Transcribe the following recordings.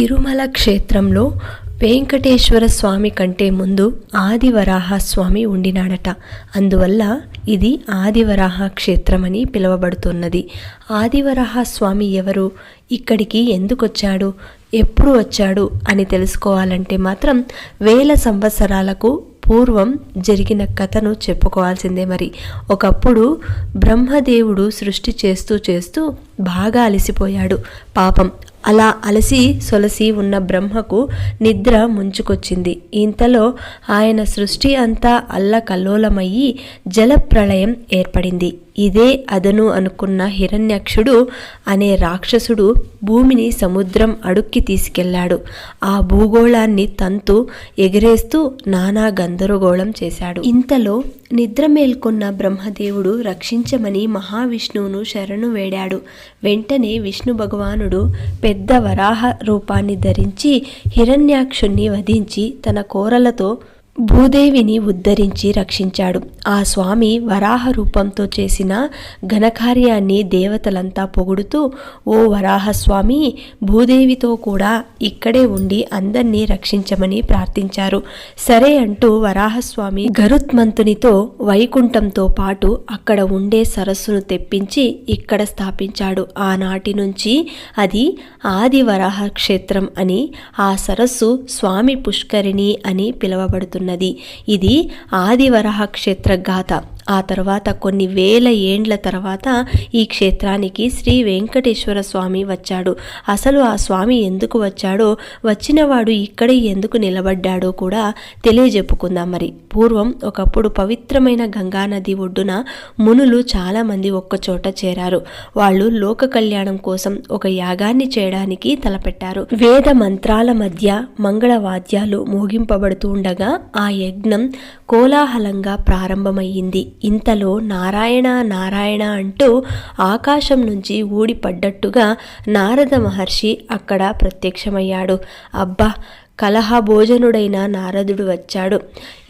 తిరుమల క్షేత్రంలో వెంకటేశ్వర స్వామి కంటే ముందు ఆదివరాహ స్వామి ఉండినాడట. అందువల్ల ఇది ఆదివరాహ క్షేత్రమని పిలువబడుతున్నది. ఆదివరాహ స్వామి ఎవరు? ఇక్కడికి ఎందుకు వచ్చాడు ఎప్పుడు వచ్చాడు? అని తెలుసుకోవాలంటే మాత్రం వేల సంవత్సరాలకు పూర్వం జరిగిన కథను చెప్పుకోవాల్సిందే మరి. ఒకప్పుడు బ్రహ్మదేవుడు సృష్టి చేస్తూ చేస్తూ బాగా అలసిపోయాడు. పాపం అలా అలసి సొలసి ఉన్న బ్రహ్మకు నిద్ర ముంచుకొచ్చింది. ఇంతలో ఆయన సృష్టి అంతా అల్లకల్లోలమయ్యి జలప్రళయం ఏర్పడింది. ఇదే అదను అనుకున్న హిరణ్యక్షుడు అనే రాక్షసుడు భూమిని సముద్రం అడుక్కి తీసుకెళ్ళాడు ఆ భూగోళాన్ని తంతు ఎగిరేస్తూ నానా గందరగోళం చేశాడు. ఇంతలో నిద్ర మేల్కొన్న బ్రహ్మదేవుడు రక్షించమని మహావిష్ణువును శరణు వేడాడు. వెంటనే విష్ణు భగవానుడు పెద్ద వరాహ రూపాన్ని ధరించి హిరణ్యాక్షుణ్ణి వధించి తన కోరలతో భూదేవిని ఉద్ధరించి రక్షించాడు. ఆ స్వామి వరాహ రూపంతో చేసిన ఘనకార్యాన్ని దేవతలంతా పొగుడుతూ ఓ వరాహస్వామి భూదేవితో కూడా ఇక్కడే ఉండి అందర్నీ రక్షించమని ప్రార్థించారు. సరే అంటూ వరాహస్వామి గరుత్మంతునితో వైకుంఠంతో పాటు అక్కడ ఉండే సరస్సును తెప్పించి ఇక్కడ స్థాపించాడు. ఆనాటి నుంచి అది ఆది వరాహ క్షేత్రం అని ఆ సరస్సు స్వామి పుష్కరిణి అని పిలువబడుతుంది ఉన్నది. ఇది ఆదివరహ క్షేత్ర గాథ ఆ తర్వాత కొన్ని వేల ఏండ్ల తర్వాత ఈ క్షేత్రానికి శ్రీ వెంకటేశ్వర స్వామి వచ్చాడు. అసలు ఆ స్వామి ఎందుకు వచ్చాడో వచ్చినవాడు ఇక్కడే ఎందుకు నిలబడ్డాడో కూడా తెలియజెప్పుకుందాం మరి. పూర్వం ఒకప్పుడు పవిత్రమైన గంగానది ఒడ్డున మునులు చాలామంది ఒక్కచోట చేరారు. వాళ్ళు లోక కళ్యాణం కోసం ఒక యాగాన్ని చేయడానికి తలపెట్టారు. వేద మంత్రాల మధ్య మంగళ వాద్యాలు మోగింపబడుతూ ఉండగా ఆ యజ్ఞం కోలాహలంగా ప్రారంభమయ్యింది. ఇంతలో నారాయణ నారాయణ అంటూ ఆకాశం నుంచి ఊడిపడ్డట్టుగా నారద మహర్షి అక్కడ ప్రత్యక్షమయ్యాడు. అబ్బా కలహభోజనుడైన నారదుడు వచ్చాడు.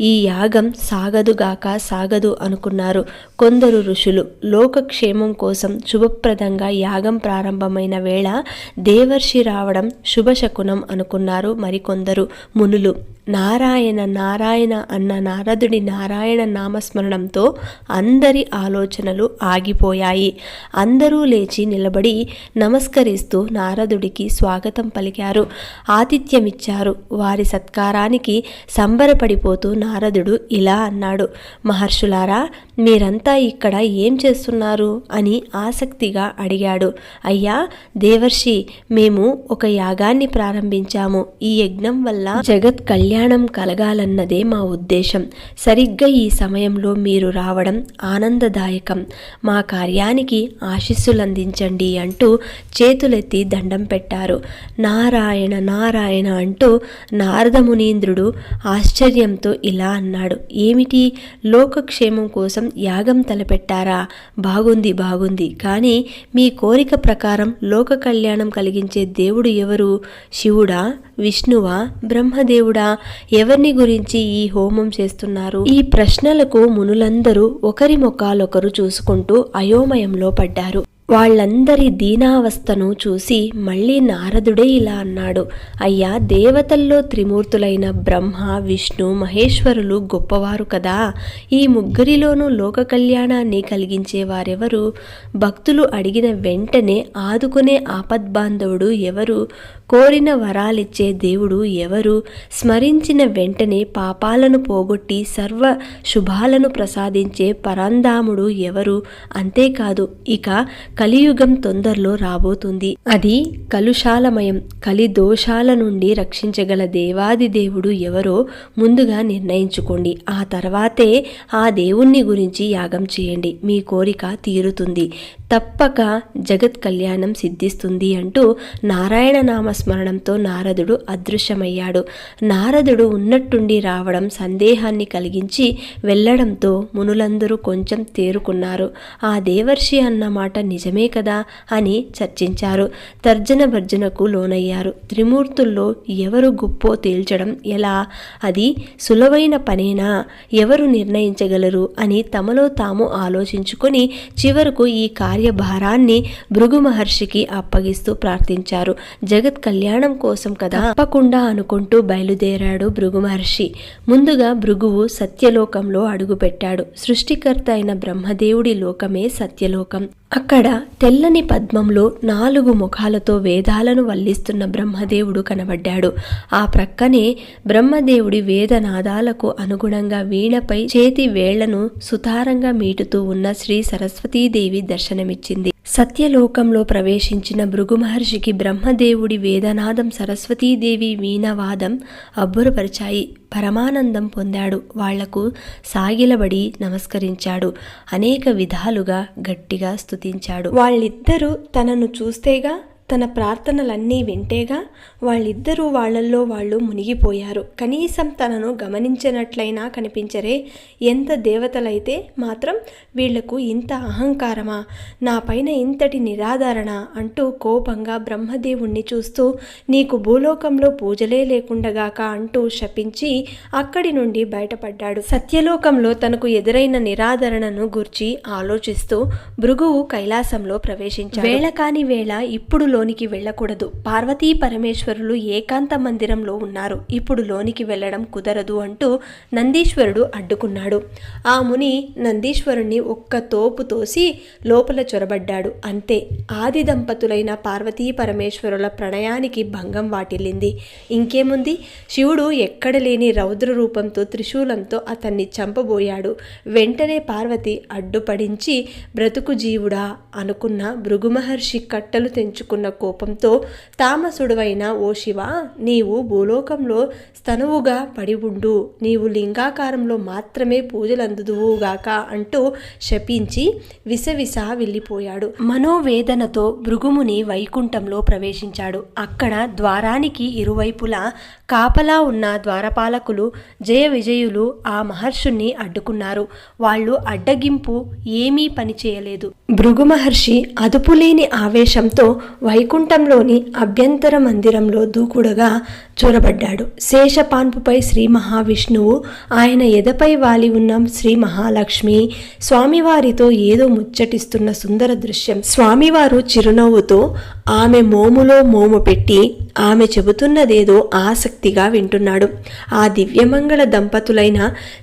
ఈ యాగం సాగదుగాక సాగదు అనుకున్నారు కొందరు ఋషులు. లోకక్షేమం కోసం శుభప్రదంగా యాగం ప్రారంభమైన వేళ దేవర్షి రావడం శుభశకునం అనుకున్నారు మరికొందరు మునులు. నారాయణ నారాయణ అన్న నారదుడి నారాయణ నామస్మరణంతో అందరి ఆలోచనలు ఆగిపోయాయి. అందరూ లేచి నిలబడి నమస్కరిస్తూ నారదుడికి స్వాగతం పలికారు. ఆతిథ్యమిచ్చారు. వారి సత్కారానికి సంబరపడిపోతూ నారదుడు ఇలా అన్నాడు మహర్షులారా మీరంతా ఇక్కడ ఏం చేస్తున్నారు? అని ఆసక్తిగా అడిగాడు. అయ్యా దేవర్షి మేము ఒక యాగాన్ని ప్రారంభించాము. ఈ యజ్ఞం వల్ల జగత్ కళ్యాణం కలగాలన్నదే మా ఉద్దేశం. సరిగ్గా ఈ సమయంలో మీరు రావడం ఆనందదాయకం. మా కార్యానికి ఆశీస్సులందించండి అంటూ చేతులెత్తి దండం పెట్టారు. నారాయణ నారాయణ అంటూ నారదమునీంద్రుడు ఆశ్చర్యంతో ఇలా అన్నాడు. ఏమిటి? లోకక్షేమం కోసం యాగం తలపెట్టారా? బాగుంది బాగుంది. కానీ మీ కోరిక ప్రకారం లోక కళ్యాణం కలిగించే దేవుడు ఎవరు? శివుడా? విష్ణువా? బ్రహ్మదేవుడా? ఎవరిని గురించి ఈ హోమం చేస్తున్నారు? ఈ ప్రశ్నలకు మునులందరూ ఒకరి ముఖాలొకరు చూసుకుంటూ అయోమయంలో పడ్డారు. వాళ్ళందరి దీనావస్థను చూసి మళ్ళీ నారదుడే ఇలా అన్నాడు. అయ్యా దేవతల్లో త్రిమూర్తులైన బ్రహ్మ విష్ణు మహేశ్వరులు గొప్పవారు కదా. ఈ ముగ్గురిలోనూ లోక కళ్యాణాన్ని కలిగించే వారెవరు? భక్తులు అడిగిన వెంటనే ఆదుకునే ఆపద్బాంధవుడు ఎవరు? కోరిన వరాలిచ్చే దేవుడు ఎవరు? స్మరించిన వెంటనే పాపాలను పోగొట్టి సర్వ శుభాలను ప్రసాదించే పరంధాముడు ఎవరు? అంతేకాదు ఇక కలియుగం తొందరలో రాబోతుంది. అది కలుషాలమయం కలి దోషాల నుండి రక్షించగల దేవాది దేవుడు ఎవరో ముందుగా నిర్ణయించుకోండి. ఆ తర్వాతే ఆ దేవుణ్ణి గురించి యాగం చేయండి. మీ కోరిక తీరుతుంది. తప్పక జగత్ కళ్యాణం సిద్ధిస్తుంది అంటూ నారాయణ నామస్మరణంతో నారదుడు అదృశ్యమయ్యాడు. నారదుడు ఉన్నట్టుండి రావడం సందేహాన్ని కలిగించి వెళ్ళడంతో మునులందరూ కొంచెం తేరుకున్నారు. ఆ దేవర్షి అన్న మాట నిజమే కదా అని చర్చించారు. తర్జన భర్జనకు లోనయ్యారు. త్రిమూర్తుల్లో ఎవరు గుప్పో తేల్చడం ఎలా? అది సులువైన పనేనా? ఎవరు నిర్ణయించగలరు అని తమలో తాము ఆలోచించుకొని చివరకు ఈ కార్య కార్యభారాన్ని భృగు మహర్షికి అప్పగిస్తూ ప్రార్థించారు. జగత్ కళ్యాణం కోసం కదా తప్పకుండా అనుకుంటూ బయలుదేరాడు భృగు మహర్షి. ముందుగా భృగువు సత్యలోకంలో అడుగుపెట్టాడు. సృష్టికర్త అయిన బ్రహ్మదేవుడి లోకమే సత్యలోకం. అక్కడ తెల్లని పద్మంలో నాలుగు ముఖాలతో వేదాలను వల్లిస్తున్న బ్రహ్మదేవుడు కనబడ్డాడు. ఆ ప్రక్కనే బ్రహ్మదేవుడి వేదనాదాలకు అనుగుణంగా వీణపై చేతి వేళ్ళను సుతారంగా మీటుతూ ఉన్న శ్రీ సరస్వతీదేవి దర్శనమిచ్చింది. సత్యలోకంలో ప్రవేశించిన భృగు మహర్షికి బ్రహ్మదేవుడి వేదనాదం సరస్వతీదేవి వీణవాదం అబ్బురపరిచాయి. పరమానందం పొందాడు. వాళ్ళకు సాగిలబడి నమస్కరించాడు. అనేక విధాలుగా గట్టిగా స్తుతించాడు. వాళ్ళిద్దరూ తనను చూస్తేగా తన ప్రార్థనలన్నీ వింటేగా వాళ్ళిద్దరూ వాళ్ళల్లో వాళ్ళు మునిగిపోయారు. కనీసం తనను గమనించినట్లయినా కనిపించరే ఎంత దేవతలైతే మాత్రం వీళ్ళకు ఇంత అహంకారమా నా పైన ఇంతటి నిరాధారణ అంటూ కోపంగా బ్రహ్మదేవుణ్ణి చూస్తూ నీకు భూలోకంలో పూజలే లేకుండగాక అంటూ శపించి అక్కడి నుండి బయటపడ్డాడు. సత్యలోకంలో తనకు ఎదురైన నిరాదరణను గుర్చి ఆలోచిస్తూ భృగువు కైలాసంలో ప్రవేశించాడు. వేళ కాని వేళ ఇప్పుడు లోనికి వెళ్ళకూడదు. పార్వతీ పరమేశ్వరులు ఏకాంత మందిరంలో ఉన్నారు. ఇప్పుడు లోనికి వెళ్ళడం కుదరదు అంటూ నందీశ్వరుడు అడ్డుకున్నాడు. ఆ ముని నందీశ్వరుణ్ణి ఒక్క తోపు తోసి లోపల చొరబడ్డాడు. అంతే. ఆది దంపతులైన పార్వతీ పరమేశ్వరుల ప్రణయానికి భంగం వాటిల్లింది. ఇంకేముంది? శివుడు ఎక్కడ లేని రౌద్ర రూపంతో త్రిశూలంతో అతన్ని చంపబోయాడు. వెంటనే పార్వతి అడ్డుపడించి బ్రతుకు జీవుడా అనుకున్న భృగుమహర్షి కట్టలు తెంచుకున్న కోపంతో తామసుడువైన ఓ శివ నీవు భూలోకంలో స్తనువుగా పడి ఉండు. నీవు లింగాకారంలో మాత్రమే పూజలందుదువుగాక అంటూ శపించి విసవిస వెళ్ళిపోయాడు. మనోవేదనతో భృగుముని వైకుంఠంలో ప్రవేశించాడు. అక్కడ ద్వారానికి ఇరువైపులా కాపలా ఉన్న ద్వారపాలకులు జయ విజయులు ఆ మహర్షుణ్ణి అడ్డుకున్నారు. వాళ్ళు అడ్డగింపు ఏమీ పని చేయలేదు. భృగు మహర్షి అదుపులేని ఆవేశంతో వైకుంఠంలోని అభ్యంతర మందిరంలో దూకుడుగా చొరబడ్డాడు. శేషపాన్పుపై శ్రీ మహావిష్ణువు ఆయన ఎదపై వాలి ఉన్న శ్రీ మహాలక్ష్మి స్వామివారితో ఏదో ముచ్చటిస్తున్న సుందర దృశ్యం. స్వామివారు చిరునవ్వుతో ఆమె మోములో మోము పెట్టి ఆమె చెబుతున్నదేదో ఆసక్తిగా వింటున్నాడు. ఆ దివ్యమంగళ దంపతులైన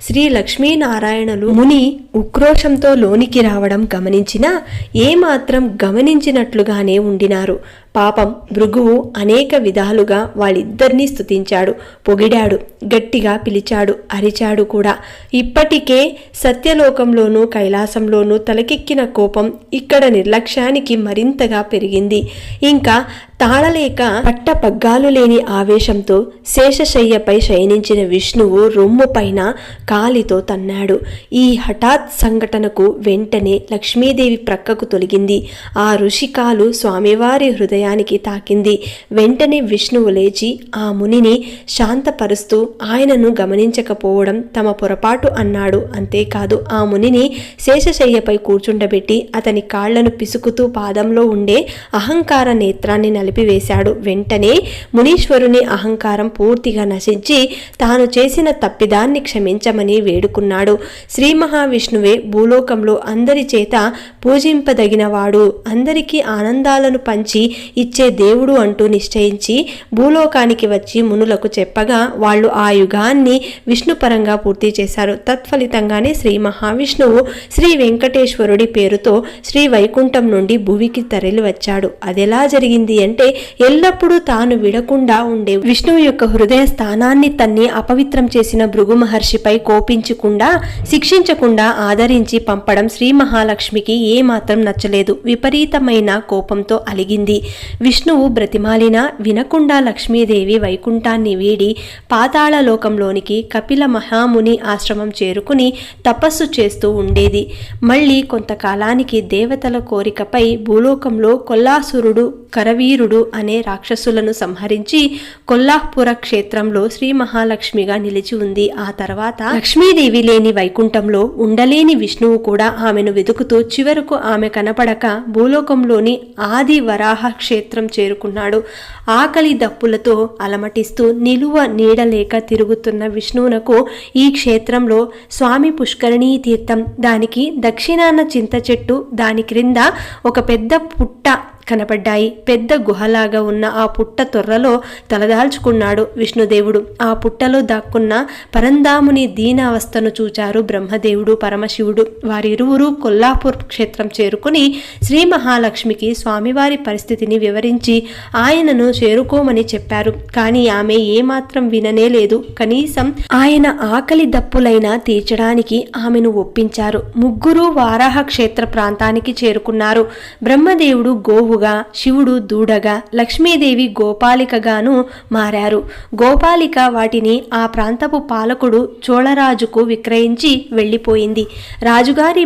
శ్రీ లక్ష్మీనారాయణలు ముని ఉక్రోషంతో లోనికి రావడం గమనించినా ఏమాత్రం గమనించినట్లుగానే ఉండినారు. పాపం భృగువు అనేక విధాలుగా వాళ్ళిద్దరినీ స్థుతించాడు పొగిడాడు గట్టిగా పిలిచాడు అరిచాడు కూడా. ఇప్పటికే సత్యలోకంలోనూ కైలాసంలోనూ తలకెక్కిన కోపం ఇక్కడ నిర్లక్ష్యానికి మరింతగా పెరిగింది. ఇంకా తాళలేక పట్ట పగ్గాలు లేని ఆవేశంతో శేషశయ్యపై శయనించిన విష్ణువు రొమ్ము పైన కాలితో తన్నాడు. ఈ హఠాత్ సంఘటనకు వెంటనే లక్ష్మీదేవి ప్రక్కకు తొలగింది. ఆ ఋషికాలు స్వామివారి హృదయానికి తాకింది. వెంటనే విష్ణువు లేచి ఆ మునిని శాంతపరుస్తూ ఆయనను గమనించకపోవడం తమ పొరపాటు అన్నాడు. అంతేకాదు ఆ మునిని శేషశయ్యపై కూర్చుండబెట్టి అతని కాళ్ళను పిసుకుతూ పాదంలో ఉండే అహంకార నేత్రాన్ని నలిపివేశాడు. వెంటనే మునీశ్వరుని అహంకారం పూర్తిగా నశించి తాను చేసిన తప్పిదాన్ని క్షమించమని వేడుకున్నాడు. శ్రీ మహావిష్ణువే భూలోకంలో అందరి చేత పూజింపదగినవాడు. అందరికీ ఆనందాలను పంచి ఇచ్చే దేవుడు అంటూ నిశ్చయించి భూలోకానికి వచ్చి మునులకు చెప్పగా వాళ్ళు ఆ యుగాన్ని విష్ణుపరంగా పూర్తి చేశారు. తత్ఫలితంగానే శ్రీ మహావిష్ణువు శ్రీ వెంకటేశ్వరుడి పేరుతో శ్రీ వైకుంఠం నుండి భూమికి తరలి వచ్చాడు. అదెలా జరిగింది అంటే ఎల్లప్పుడూ తాను విడకుండా ఉండే విష్ణువు యొక్క హృదయ స్థానాన్ని తన్ని అపవిత్రం చేసిన భృగు మహర్షిపై కోపించకుండా శిక్షించకుండా ఆదరించి పంపడం శ్రీ మహాలక్ష్మికి ఏమాత్రం నచ్చలేదు. విపరీతమైన కోపంతో అలిగింది. విష్ణువు బ్రతిమాలిన వినకుండా లక్ష్మీదేవి వైకుంఠాన్ని వీడి పాతాళలోకంలోనికి కపిల మహాముని ఆశ్రమం చేరుకుని తపస్సు చేస్తూ ఉండేది. మళ్ళీ కొంతకాలానికి దేవతల కోరికపై భూలోకంలో కొల్లాసురుడు కరవీరుడు అనే రాక్షసులను సంహరించి కొల్లాపుర క్షేత్రంలో శ్రీ మహాలక్ష్మిగా నిలిచి ఉంది. ఆ తర్వాత లక్ష్మీదేవి లేని వైకుంఠంలో ఉండలేని విష్ణువు కూడా ఆమెను వెతుకుతూ చివరకు ఆమె కనపడక భూలోకంలోని ఆది వరాహ క్షేత్రం క్షేత్రం చేరుకున్నాడు. ఆకలి దప్పులతో అలమటిస్తూ నిలువ నీడలేక తిరుగుతున్న విష్ణువునకు ఈ క్షేత్రంలో స్వామి పుష్కరిణీ తీర్థం దానికి దక్షిణాన చింత చెట్టు దాని క్రింద ఒక పెద్ద పుట్ట కనపడ్డాయి. పెద్ద గుహలాగా ఉన్న ఆ పుట్ట తొర్రలో తలదాల్చుకున్నాడు విష్ణుదేవుడు. ఆ పుట్టలో దాక్కున్న పరందాముని దీనావస్థను చూచారు బ్రహ్మదేవుడు పరమశివుడు. వారిరువురు కొల్లాపూర్ క్షేత్రం చేరుకుని శ్రీ మహాలక్ష్మికి స్వామివారి పరిస్థితిని వివరించి ఆయనను చేరుకోమని చెప్పారు. కానీ ఆమె ఏమాత్రం విననే లేదు. కనీసం ఆయన ఆకలి దప్పులైనా తీర్చడానికి ఆమెను ఒప్పించారు. ముగ్గురు వారాహ క్షేత్ర ప్రాంతానికి చేరుకున్నారు. బ్రహ్మదేవుడు గోవు గురువుగా శివుడు దూడగా లక్ష్మీదేవి గోపాలికగాను మారారు. గోపాలిక వాటిని ఆ ప్రాంతపు పాలకుడు చోళరాజుకు విక్రయించి వెళ్ళిపోయింది. రాజుగారి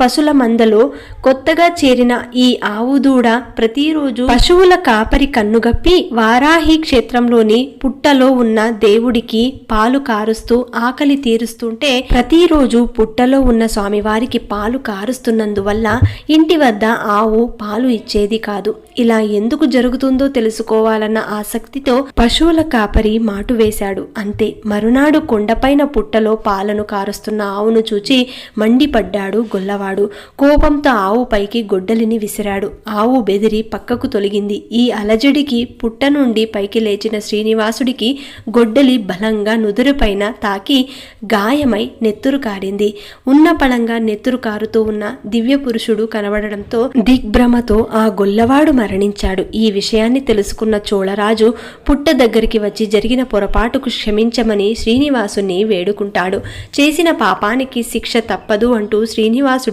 పశుల మందలో కొత్తగా చేరిన ఈ ఆవు దూడ ప్రతిరోజు పశువుల కాపరి కన్నుగప్పి వారాహి క్షేత్రంలోని పుట్టలో ఉన్న దేవుడికి పాలు కారుస్తూ ఆకలి తీరుస్తుంటే ప్రతిరోజు పుట్టలో ఉన్న స్వామివారికి పాలు కారుస్తున్నందువల్ల ఇంటి వద్ద ఆవు పాలు ఇచ్చేది కాదు. ఇలా ఎందుకు జరుగుతుందో తెలుసుకోవాలన్న ఆసక్తితో పశువుల కాపరి మాటు వేశాడు. అంతే మరునాడు కొండపైన పుట్టలో పాలను కారుస్తున్న ఆవును చూచి మండిపడ్డాడు గొల్లవాడు కోపంతో ఆవు పైకి గొడ్డలిని విసిరాడు. ఆవు బెదిరి పక్కకు తొలగింది. ఈ అలజడికి పుట్ట నుండి పైకి లేచిన శ్రీనివాసుడికి గొడ్డలి బలంగా నుదురుపైన తాకి గాయమై నెత్తురు కారింది ఉన్న పళంగా నెత్తురు కారుతూ ఉన్న దివ్య పురుషుడు కనబడడంతో దిగ్భ్రమతో ఆ గొల్లవాడు మరణించాడు. ఈ విషయాన్ని తెలుసుకున్న చోళరాజు పుట్ట దగ్గరికి వచ్చి జరిగిన పొరపాటుకు క్షమించమని శ్రీనివాసుని వేడుకుంటాడు. చేసిన పాపానికి శిక్ష తప్పదు అంటూ శ్రీనివాసుడు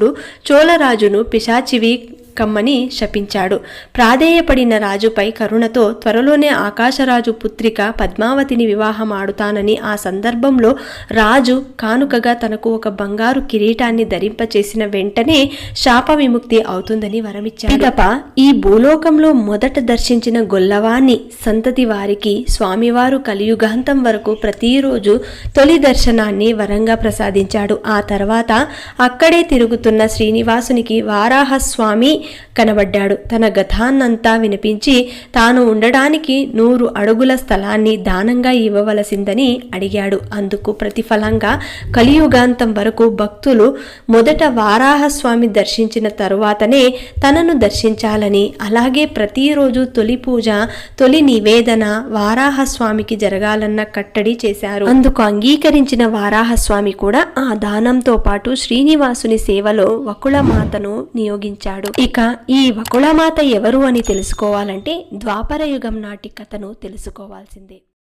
చోళరాజును పిశాచివి కమ్మని శపించాడు. ప్రాధేయపడిన రాజుపై కరుణతో త్వరలోనే ఆకాశరాజు పుత్రిక పద్మావతిని వివాహం ఆడుతానని ఆ సందర్భంలో రాజు కానుకగా తనకు ఒక బంగారు కిరీటాన్ని ధరింపచేసిన వెంటనే శాప విముక్తి అవుతుందని వరమిచ్చాడు. తప్ప ఈ భూలోకంలో మొదట దర్శించిన గొల్లవాన్ని సంతతి వారికి స్వామివారు కలియుగాంతం వరకు ప్రతిరోజు తొలి దర్శనాన్ని వరంగా ప్రసాదించాడు. ఆ తర్వాత అక్కడే తిరుగుతున్న శ్రీనివాసునికి వారాహస్వామి కనబడ్డాడు. తన గతాన్నంతా వినిపించి తాను ఉండడానికి నూరు అడుగుల స్థలాన్ని దానంగా ఇవ్వవలసిందని అడిగాడు. అందుకు ప్రతిఫలంగా కలియుగాంతం వరకు భక్తులు మొదట వారాహస్వామి దర్శించిన తరువాతనే తనను దర్శించాలని అలాగే ప్రతిరోజు తొలి పూజ తొలి నివేదన వారాహస్వామికి జరగాలన్న కట్టడి చేశారు. అందుకు అంగీకరించిన వారాహస్వామి కూడా ఆ దానంతో పాటు శ్రీనివాసుని సేవలో వకుళమాతను నియోగించాడు. ఇక ఈ వకుళమాత ఎవరు అని తెలుసుకోవాలంటే ద్వాపరయుగం నాటి కథను తెలుసుకోవాల్సిందే.